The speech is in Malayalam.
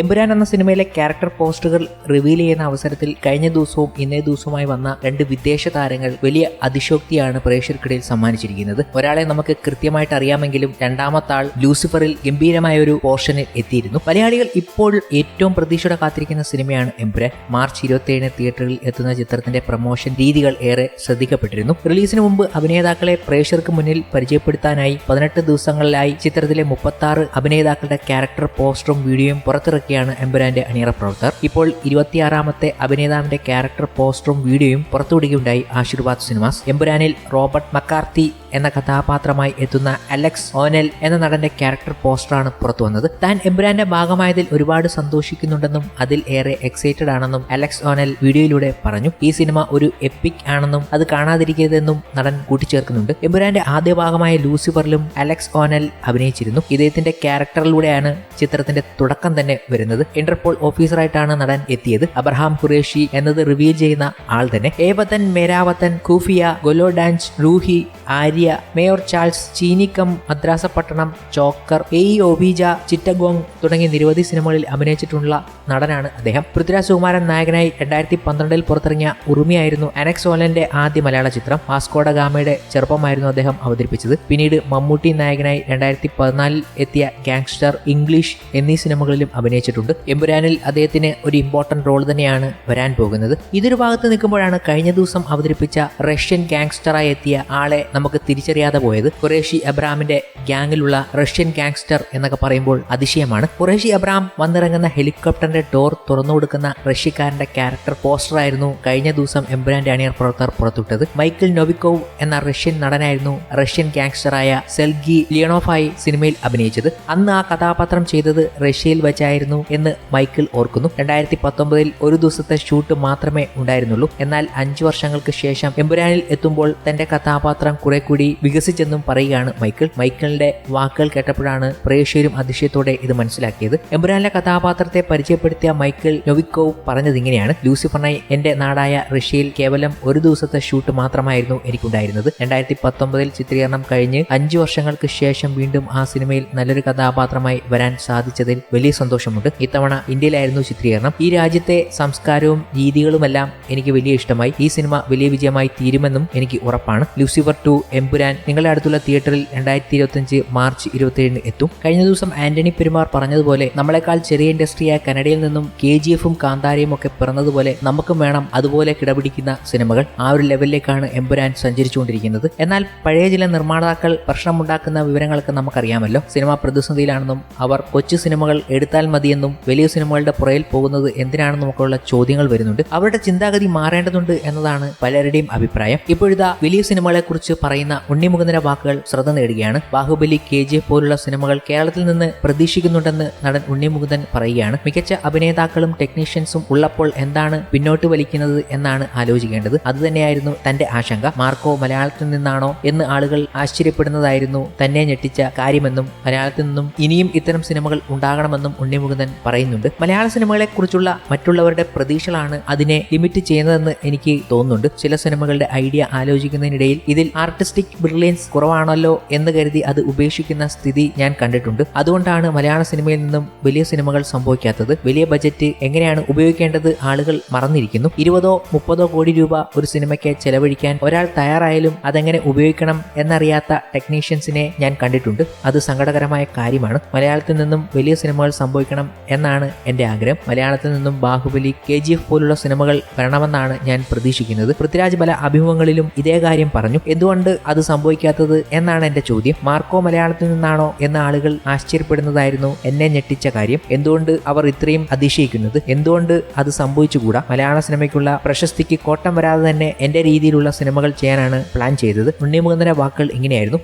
എമ്പുരാൻ എന്ന സിനിമയിലെ ക്യാരക്ടർ പോസ്റ്ററുകൾ റിവീൽ ചെയ്യുന്ന അവസരത്തിൽ കഴിഞ്ഞ ദിവസവും ഇന്നേ ദിവസവുമായി വന്ന രണ്ട് വിദേശ താരങ്ങൾ വലിയ അതിശോക്തിയാണ് പ്രേക്ഷകർക്കിടയിൽ സമ്മാനിച്ചിരിക്കുന്നത്. ഒരാളെ നമുക്ക് കൃത്യമായിട്ട് അറിയാമെങ്കിലും രണ്ടാമത്തെ ആൾ ലൂസിഫറിൽ ഗംഭീരമായ ഒരു പോർഷനിൽ എത്തിയിരുന്നു. മലയാളികൾ ഇപ്പോൾ ഏറ്റവും പ്രതീക്ഷയോടെ കാത്തിരിക്കുന്ന സിനിമയാണ് എമ്പുരാൻ. മാർച്ച് ഇരുപത്തിയേഴിന് തിയേറ്ററിൽ എത്തുന്ന ചിത്രത്തിന്റെ പ്രൊമോഷൻ രീതികൾ ഏറെ ശ്രദ്ധിക്കപ്പെട്ടിരുന്നു. റിലീസിന് മുമ്പ് അഭിനേതാക്കളെ പ്രേക്ഷകർക്ക് മുന്നിൽ പരിചയപ്പെടുത്താനായി പതിനെട്ട് ദിവസങ്ങളിലായി ചിത്രത്തിലെ മുപ്പത്തി അഭിനേതാക്കളുടെ ക്യാരക്ടർ പോസ്റ്ററും വീഡിയോയും പുറത്തിറക്കിയാണ് എമ്പുരാന്റെ അണിയറ പ്രവർത്തകർ. ഇപ്പോൾ ഇരുപത്തിയാറാമത്തെ അഭിനേതാവിന്റെ ക്യാരക്ടർ പോസ്റ്ററും വീഡിയോയും പുറത്തുവിടുകയുണ്ടായി ആശീർവാദ് സിനിമാസ്. എമ്പുരാനിൽ റോബർട്ട് മക്കാർത്തി എന്ന കഥാപാത്രമായി എത്തുന്ന അലക്സ് ഓനൽ എന്ന നടന്റെ ക്യാരക്ടർ പോസ്റ്ററാണ് പുറത്തു വന്നത് താൻ എമ്പുരാന്റെ ഭാഗമായതിൽ ഒരുപാട് സന്തോഷിക്കുന്നുണ്ടെന്നും അതിൽ ഏറെ എക്സൈറ്റഡ് ആണെന്നും അലക്സ് ഓനൽ വീഡിയോയിലൂടെ പറഞ്ഞു. ഈ സിനിമ ഒരു എപ്പിക് ആണെന്നും അത് കാണാതിരിക്കരുതെന്നും നടൻ കൂട്ടിച്ചേർക്കുന്നുണ്ട്. എമ്പുരാന്റെ ആദ്യ ഭാഗമായ ലൂസിഫറിലും അലക്സ് ഓനൽ അഭിനയിച്ചിരുന്നു. ഇദ്ദേഹത്തിന്റെ ക്യാരക്ടറിലൂടെയാണ് ചിത്രത്തിന്റെ തുടക്കം തന്നെ വരുന്നത്. ഇന്റർപോൾ ഓഫീസറായിട്ടാണ് നടൻ എത്തിയത്. അബ്രഹാം ഖുറേഷി എന്നത് റിവീൽ ചെയ്യുന്ന ആൾ തന്നെ. ഏവതൻ മേരാവത്തൻ കൂഫിയ ഗൊലോഡാൻസ് റൂഹി ആര്യ മേയർ ചാൾസ് ചീനിക്കം മദ്രാസപട്ടണം ചോക്കർ എ ഇ ഒബീജ ചിറ്റഗോങ് തുടങ്ങിയ നിരവധി സിനിമകളിൽ അഭിനയിച്ചിട്ടുള്ള നടനാണ് അദ്ദേഹം. പൃഥ്വിരാജ് സുകുമാരൻ നായകനായി രണ്ടായിരത്തി പന്ത്രണ്ടിൽ പുറത്തിറങ്ങിയ ഉറുമിയായിരുന്നു അനക്സ് ഓലന്റെ ആദ്യ മലയാള ചിത്രം. വാസ്കോഡ ഗാമയുടെ ചെറുപ്പമായിരുന്നു അദ്ദേഹം അവതരിപ്പിച്ചത്. പിന്നീട് മമ്മൂട്ടി നായകനായി രണ്ടായിരത്തി പതിനാലിൽ എത്തിയ ഗാങ്സ്റ്റർ ഇംഗ്ലീഷ് എന്നീ സിനിമകളിലും അഭിനയിച്ചിട്ടുണ്ട് എമ്പുരാനിൽ അദ്ദേഹത്തിന് ഒരു ഇമ്പോർട്ടന്റ് റോൾ തന്നെയാണ് വരാൻ പോകുന്നത്. ഇതൊരു ഭാഗത്ത് നിൽക്കുമ്പോഴാണ് കഴിഞ്ഞ ദിവസം അവതരിപ്പിച്ച റഷ്യൻ ഗാങ്സ്റ്ററായി എത്തിയ ആളെ നമുക്ക് തിരിച്ചറിയാതെ പോയത്. ഖുറേഷി അബ്രാമിന്റെ ഗ്യാങ്ങിലുള്ള റഷ്യൻ ഗാങ്സ്റ്റർ എന്നൊക്കെ പറയുമ്പോൾ അതിശയമാണ്. ഖുറേഷി അബ്രാം വന്നിറങ്ങുന്ന ഹെലികോപ്റ്ററിന്റെ ഡോർ തുറന്നു കൊടുക്കുന്ന റഷ്യക്കാരന്റെ ക്യാരക്ടർ പോസ്റ്ററായിരുന്നു കഴിഞ്ഞ ദിവസം എംബുരാന്റെ അണിയർ പ്രവർത്തകർ പുറത്തുവിട്ടത്. മൈക്കിൾ നൊവിക്കോവ് എന്ന റഷ്യൻ നടനായിരുന്നു റഷ്യൻ ഗാങ്സ്റ്ററായ സെൽഗി ലിയണോഫായി സിനിമയിൽ അഭിനയിച്ചത്. അന്ന് ആ കഥാപാത്രം ചെയ്തത് റഷ്യയിൽ വെച്ചായിരുന്നു എന്ന് മൈക്കിൾ ഓർക്കുന്നു. രണ്ടായിരത്തി പത്തൊമ്പതിൽ ഒരു ദിവസത്തെ ഷൂട്ട് മാത്രമേ ഉണ്ടായിരുന്നുള്ളൂ. എന്നാൽ അഞ്ചു വർഷങ്ങൾക്ക് ശേഷം എമ്പുരാനിൽ എത്തുമ്പോൾ തന്റെ കഥാപാത്രം കുറെ കൂടി വികസിച്ചെന്നും പറയുകയാണ് മൈക്കിൾ. മൈക്കിളിന്റെ വാക്കുകൾ കേട്ടപ്പോഴാണ് പ്രേക്ഷകരും അതിശയത്തോടെ ഇത് മനസ്സിലാക്കിയത്. എമ്പുരാനിലെ കഥാപാത്രത്തെ പരിചയപ്പെടുത്തിയ മൈക്കിൾ നൊവിക്കോവ് പറഞ്ഞത് ഇങ്ങനെയാണ്. ലൂസിഫറിനായി എന്റെ നാടായ റഷ്യയിൽ കേവലം ഒരു ദിവസത്തെ ഷൂട്ട് മാത്രമായിരുന്നു എനിക്കുണ്ടായിരുന്നത്. രണ്ടായിരത്തി പത്തൊമ്പതിൽ ചിത്രീകരണം കഴിഞ്ഞ് അഞ്ചു വർഷങ്ങൾക്ക് ശേഷം വീണ്ടും ആ സിനിമയിൽ നല്ലൊരു കഥാപാത്രമായി വരാൻ സാധിച്ചതിൽ വലിയ സന്തോഷമുണ്ട്. ഇത്തവണ ഇന്ത്യയിലായിരുന്നു ചിത്രീകരണം. ഈ രാജ്യത്തെ സംസ്കാരവും രീതികളുമെല്ലാം എനിക്ക് വലിയ ഇഷ്ടമായി. ഈ സിനിമ വലിയ വിജയമായി തീരുമെന്നും എനിക്ക് ഉറപ്പാണ്. ലൂസിഫർ ടു എംപുരാൻ നിങ്ങളുടെ അടുത്തുള്ള തിയേറ്ററിൽ രണ്ടായിരത്തി ഇരുപത്തിയഞ്ച് മാർച്ച് ഇരുപത്തിയേഴിന് എത്തും. കഴിഞ്ഞ ദിവസം ആന്റണി പെരുമാർ പറഞ്ഞതുപോലെ നമ്മളെക്കാൾ ചെറിയ ഇൻഡസ്ട്രിയായ കനഡയിൽ നിന്നും കെ ജി എഫും കാന്താരയും ഒക്കെ പിറന്നതുപോലെ നമുക്കും വേണം അതുപോലെ കിടപിടിക്കുന്ന സിനിമകൾ. ആ ഒരു ലെവലിലേക്കാണ് എംപുരാൻ സഞ്ചരിച്ചുകൊണ്ടിരിക്കുന്നത്. എന്നാൽ പഴയ ചില നിർമ്മാതാക്കൾ പ്രശ്നമുണ്ടാക്കുന്ന വിവരങ്ങളൊക്കെ നമുക്കറിയാമല്ലോ. സിനിമ പ്രതിസന്ധിയിലാണെന്നും അവർ കൊച്ചു സിനിമകൾ എടുത്താൽ മതിയെന്നും വലിയ സിനിമകളുടെ പുറയിൽ പോകുന്നത് എന്തിനാണെന്നും ഒക്കെയുള്ള ചോദ്യങ്ങൾ വരുന്നുണ്ട്. അവരുടെ ചിന്താഗതി മാറേണ്ടതുണ്ട് എന്നതാണ് പലരുടെയും അഭിപ്രായം. ഇപ്പോഴിതാ വലിയ സിനിമകളെ കുറിച്ച് പറയുന്ന ഉണ്ണിമുകുന്ദന്റെ വാക്കുകൾ ശ്രദ്ധ നേടുകയാണ്. ബാഹുബലി കെ ജെ പോലുള്ള സിനിമകൾ കേരളത്തിൽ നിന്ന് പ്രതീക്ഷിക്കുന്നുണ്ടെന്ന് നടൻ ഉണ്ണിമുകുന്ദൻ പറയുകയാണ്. മികച്ച അഭിനേതാക്കളും ടെക്നീഷ്യൻസും ഉള്ളപ്പോൾ എന്താണ് പിന്നോട്ട് വലിക്കുന്നത് എന്നാണ് ആലോചിക്കേണ്ടത്. അതുതന്നെയായിരുന്നു തന്റെ ആശങ്ക. മാർക്കോ മലയാളത്തിൽ നിന്നാണോ എന്ന് ആളുകൾ ആശ്ചര്യപ്പെടുന്നതായിരുന്നു തന്നെ ഞെട്ടിച്ച കാര്യമെന്നും മലയാളത്തിൽ നിന്നും ഇനിയും ഇത്തരം സിനിമകൾ ഉണ്ടാകണമെന്നും ഉണ്ണിമുകുന്ദൻ പറയുന്നുണ്ട്. മലയാള സിനിമകളെ കുറിച്ചുള്ള മറ്റുള്ളവരുടെ പ്രതീക്ഷകളാണ് അതിനെ ലിമിറ്റ് ചെയ്യുന്നതെന്ന് എനിക്ക് തോന്നുന്നുണ്ട്. ചില സിനിമകളുടെ ഐഡിയ ആലോചിക്കുന്നതിനിടയിൽ ഇതിൽ ആർട്ടിസ്റ്റിക് ബ്രില്യൻസ് കുറവാണല്ലോ എന്ന് കരുതി അത് ഉപേക്ഷിക്കുന്ന സ്ഥിതി ഞാൻ കണ്ടിട്ടുണ്ട്. അതുകൊണ്ടാണ് മലയാള സിനിമയിൽ നിന്നും വലിയ സിനിമകൾ സംഭവിക്കാത്തത്. വലിയ ബജറ്റ് എങ്ങനെയാണ് ഉപയോഗിക്കേണ്ടത് ആളുകൾ മറന്നിരിക്കുന്നു. ഇരുപതോ മുപ്പതോ കോടി രൂപ ഒരു സിനിമയ്ക്ക് ചെലവഴിക്കാൻ ഒരാൾ തയ്യാറായാലും അതെങ്ങനെ ഉപയോഗിക്കണം എന്നറിയാത്ത ടെക്നീഷ്യൻസിനെ ഞാൻ കണ്ടിട്ടുണ്ട്. അത് സങ്കടകരമായ കാര്യമാണ്. മലയാളത്തിൽ നിന്നും വലിയ സിനിമകൾ സംഭവിക്കണം എന്നാണ് എന്റെ ആഗ്രഹം. മലയാളത്തിൽ നിന്നും ബാഹുബലി കെ ജി എഫ് പോലുള്ള സിനിമകൾ വരണമെന്നാണ് ഞാൻ പ്രതീക്ഷിക്കുന്നത്. പൃഥ്വിരാജ് പല അഭിമുഖങ്ങളിലും ഇതേ കാര്യം പറഞ്ഞു. എന്തുകൊണ്ട് അത് സംഭവിക്കാത്തത് എന്നാണ് എന്റെ ചോദ്യം. മാർക്കോ മലയാളത്തിൽ നിന്നാണോ എന്ന ആളുകൾ ആശ്ചര്യപ്പെടുന്നതായിരുന്നു എന്നെ ഞെട്ടിച്ച കാര്യം. എന്തുകൊണ്ട് അവർ ഇത്രയും അതിശയിക്കുന്നത്? എന്തുകൊണ്ട് അത് സംഭവിച്ചുകൂടാ? മലയാള സിനിമയ്ക്കുള്ള പ്രശസ്തിക്ക് കോട്ടം വരാതെ തന്നെ എന്റെ രീതിയിലുള്ള സിനിമകൾ ചെയ്യാനാണ് പ്ലാൻ ചെയ്തത്. ഉണ്ണിമുകുന്ദന്റെ വാക്കുകൾ ഇങ്ങനെയായിരുന്നു.